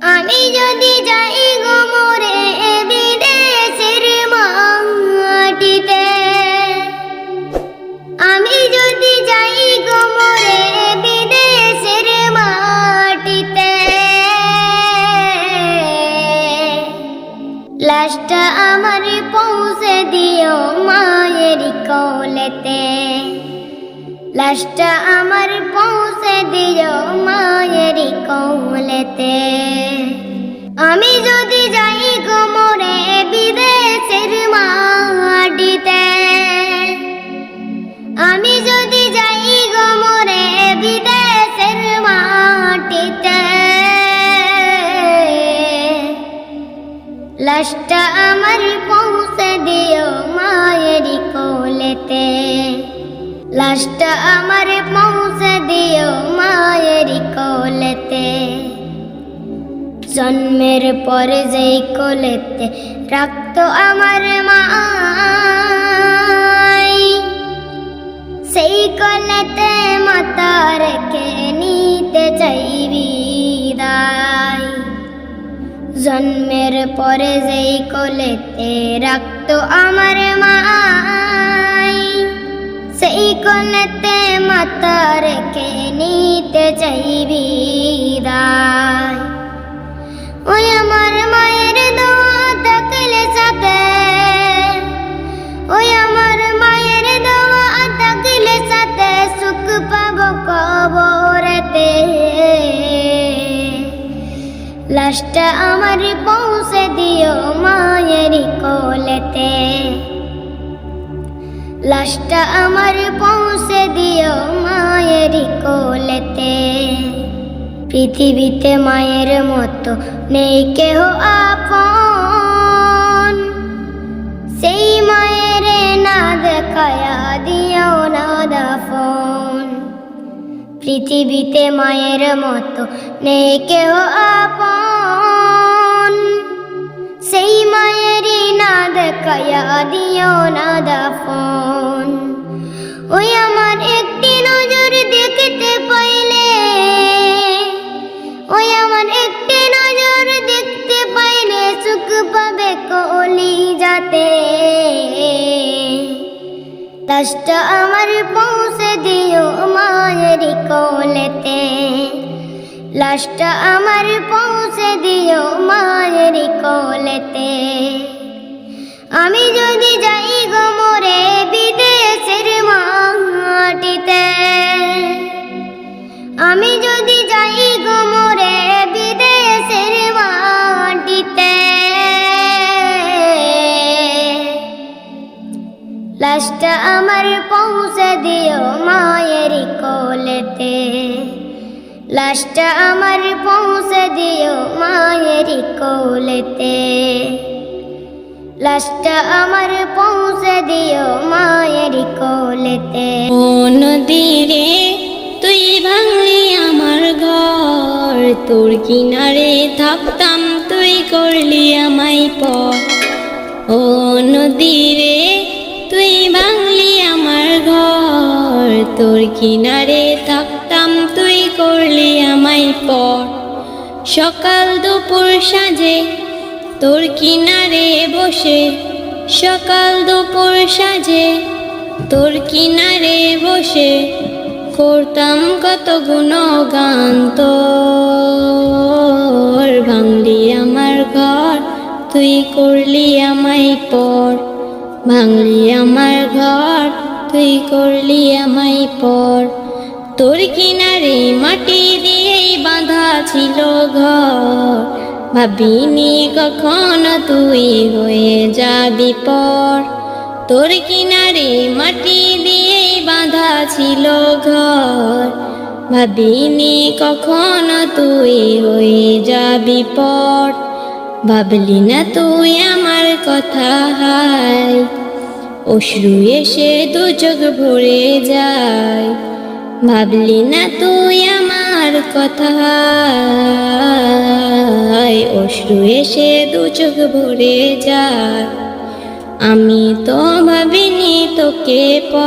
আমি যদি যাই গো মোরে বিদেশের মাটিতে, আমি যদি যাই গো মোরে বিদেশের মাটিতে। লাশটা আমার পৌঁছে দিও মায়ের কোলেতে। লাশটা আমার পৌঁছে দিও মায়ের কোলেতে। আমি যদি যাই গো মোরে বিদেশের মাটিতে। আমি যদি যাই গো মোরে বিদেশের মাটিতে। লাশটা আমার পৌঁছে দিও মায়ের কোলেতে। লাশটা আমার পৌঁছে দিও মায়ের কোলেতে। জন্মের পরে যেই কোলেতে রাখতো আমার মা সেই কোলেতে মাতা রেখে নিতে চাইবি দায় জন্মের পরে যেই কোলেতে রাখতো আমার মাই কোলেতে মাতা রেখে নিতে চাইবি দায় ওই আমার মায়ের দোয়া থাকলে সাথে ওই আমার মায়ের দোয়া থাকলে সাথে সুখ পাবো কবরেতে লাশটা আমার পৌঁছে দিও মায়ের লাশটা আমার পৌঁছে দিও মায়ের কোলেতে। পৃথিবীতে মায়ের মতো নেই কেহ আপন। সেই মায়ের না দেখায়া দিও না দাফন। পৃথিবীতে মায়ের মতো নেই কেহ আপন। সেই মায়েরই দেখায়া দিও না দাফন। ওই আমার একটি নজর দেখতে পাইলে, ওই আমার একটি নজর দেখতে পাইলে সুখ পাবে কলি যাতে লাশটা আমার পৌঁছে দিও মায়ের কোলেতে। লাশটা আমার পৌঁছে দিও মায়ের কোলেতে। আমি যদি যাই গো মোরে বিদেশের মাটিতে, আমি যদি যাই গো মোরে বিদেশের মাটিতে, লাশটা আমার পৌঁছে দিও মায়ের কোলেতে, লাশটা আমার পৌঁছে দিও মায়ের কোলেতে। লাশটা আমার পৌঁছে দিও মায়ের কোলেতে। ও নদীরে তুই ভাঙলি আমার ঘর, তোর কিনারে থাকতাম তুই করলি আমায় প ও নদীরে তুই ভাঙলি আমার ঘর, তোর কিনারে থাকতাম তুই করলি আমায় পর। সকাল দুপুর সাজে তোর কিনারে বসে সকাল দুপুর সাজে, তোর কিনারে বসে করতাম কত গুণগান তোর। ভাঙলি আমার ঘর, তুই করলি আমায় পর। ভাঙলি আমার ঘর, তুই করলি আমায় পর। তোর কিনারে মাটি দিয়েই বাঁধা ছিল ঘর। ভাবিনি কখনো তুই হয়ে যাবি পর। তোর কিনারে মাটি দিয়েই বাঁধা ছিল ঘর। ভাবিনি কখনো তুই হয়ে যাবি পর। ভাবলি না তুই আমার কথা হায়। অশ্রু এসে দু চোখ ভরে যায়। ভাবলি না তুই আমার কথা অশ্রু এসে দু চোখ ভরে যায়। আমি তো ভাবিনি তোকে পর।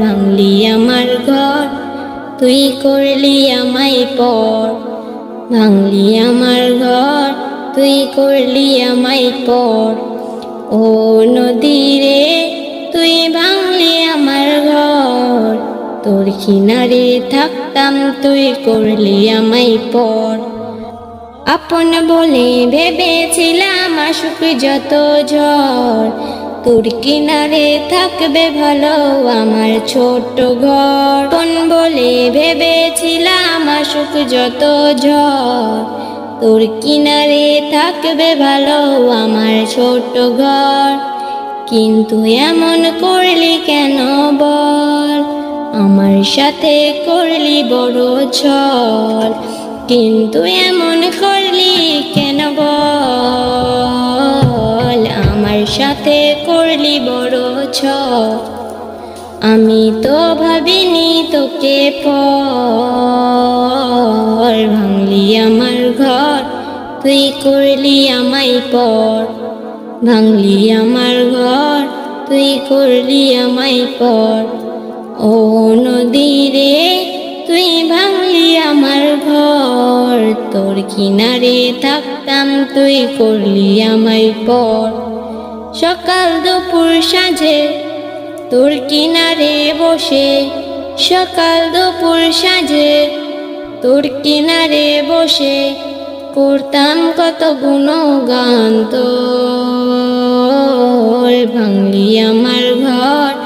ভাঙলি আমার ঘর, তুই করলি আমায় পর। ভাঙলি আমার ঘর, তুই করলি আমায় পর। ও নদী রে তুই ভাঙলি আমার ঘর তোর কিনারে থাকতাম তুই করলি আমায় পর। আপন বলে ভেবেছিলাম আসুক যত ঝড়। তোর কিনারে থাকবে ভালো আমার ছোট ঘর। কোন বলে ভেবেছিলাম আসুক যত ঝড়। তোর কিনারে থাকবে ভালো আমার ছোট ঘর। কিন্তু এমন করলি কেন বল? আমার সাথে করলি বড় ছল কিন্তু এমন করলি কেন বল? আমার সাথে করলি বড় ছল আমি তো ভাবিনি তোকে পর। ভাঙলি আমার ঘর, তুই করলি আমায় পর। ভাঙলি আমার ঘর, তুই করলি আমায় পর। ও নদী রে তুই ভাঙলি আমার ঘর। তোর কিনারে থাকতাম, তুই করলি আমায় পর। সকাল দুপুর সাঁঝে, তোর কিনারে বসে। সকাল দুপুর সাঁঝে, তোর কিনারে বসে। করতাম কত গুণগান তোর। ভাঙলি আমার ঘর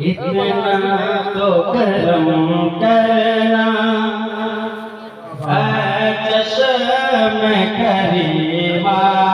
इतना तो करम करना है मैं करीमाना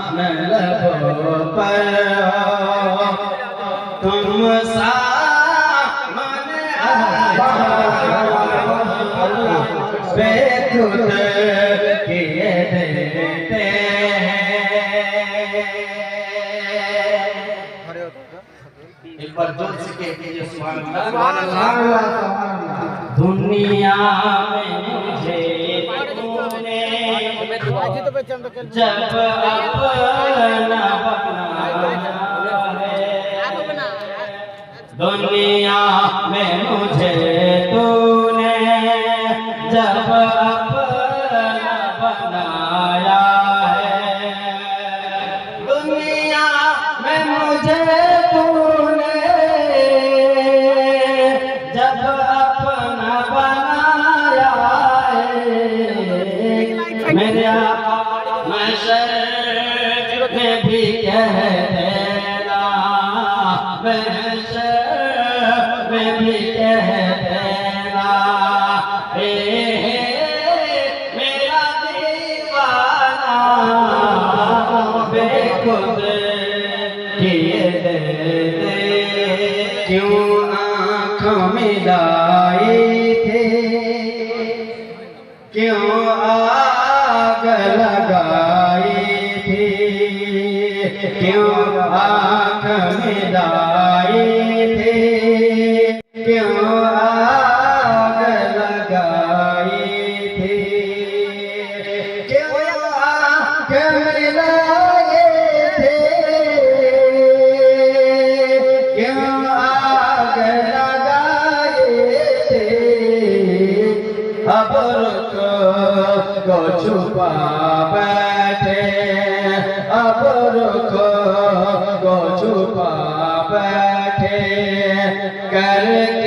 पर तुम सामने बेखुद किए देते एक बार ज़ोर से कह दीजिए सुभान अल्लाह दुनिया में मुझे तूने जब अपना जब अपना बनाया है, मेरे आका महशर भी कह देना भी कह मेरा दीवाना, बेखुद किए Thank you.